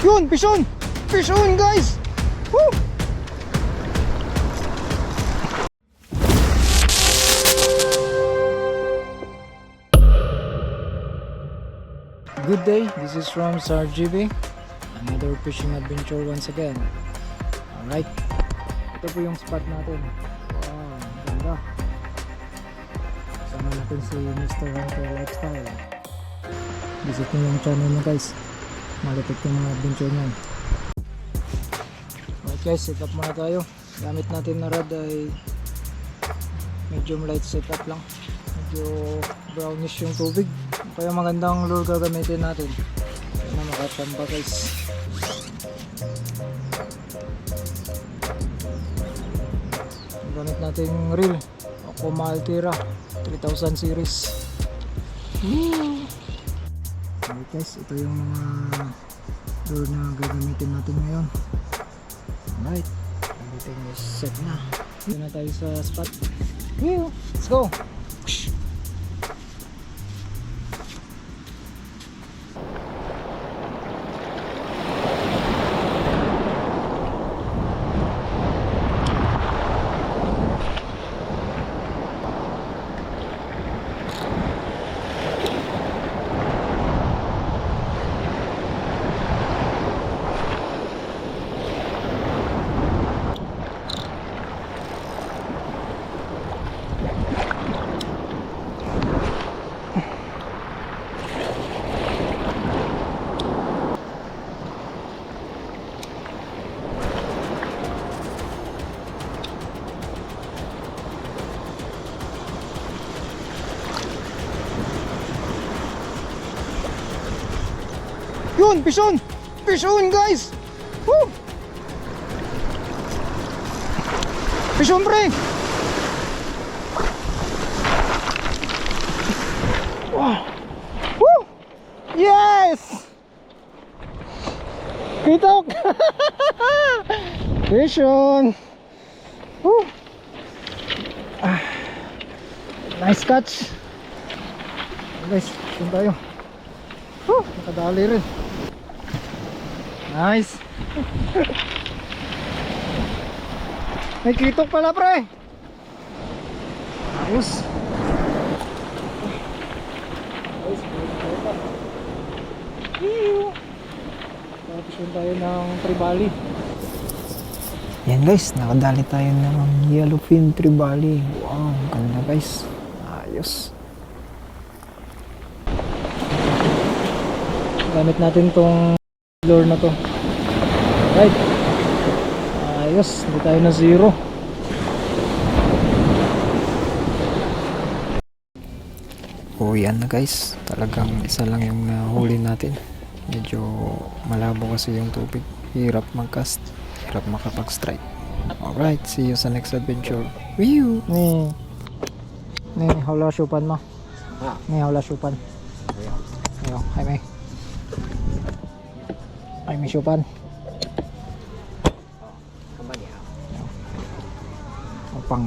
Yun, fish on! Fish on guys! Woo! Good day, this is from SarGB. Another fishing adventure once again. Alright, ito po yung spot natin. Wow, ganda. Sama natin si Mr. Hunter Lifestyle. Visit nyo yung channel niya guys. Malapit yung mga adventure niya. Alright guys, set up muna tayo. Gamit natin na rod ay medium light setup lang. Medyo brownish yung tubig. Kaya magandang lure gagamitin natin. Kaya na makatamba guys. Gamit nating reel. Okuma Altera 3000 series. Woo! Okay guys, ito yung mga lure na gagamitin natin ngayon. Alright, everything is set na. Dito na tayo sa spot. Let's go! Yun, fish on! Fish on guys! Woo! Fish on pre! Wow! Woo! Yes! Kitok! Fish on! Woo! Ah. Nice catch! Guys, on tayo. Woo! Nakadali rin. Nice. May kitok pala pre. Ayos. Tapos yun tayo ng tribali. Yan guys, nakadali tayo ng yellowfin tribali. Wow, ganda guys. Ayos. Gamit natin tong lure na to. Right. Ayos, hindi tayo na zero. Oh, yan na guys. Talagang isa lang yung nahuli natin. Medyo malabo kasi yung tubig. Hirap mag-cast. Hirap makapag-strike. Alright, see you sa next adventure. Woo! Ni, ni, hawla syupan mo. Ni, hawla syupan. Ayo, ay may. Ay, may syupan. Upang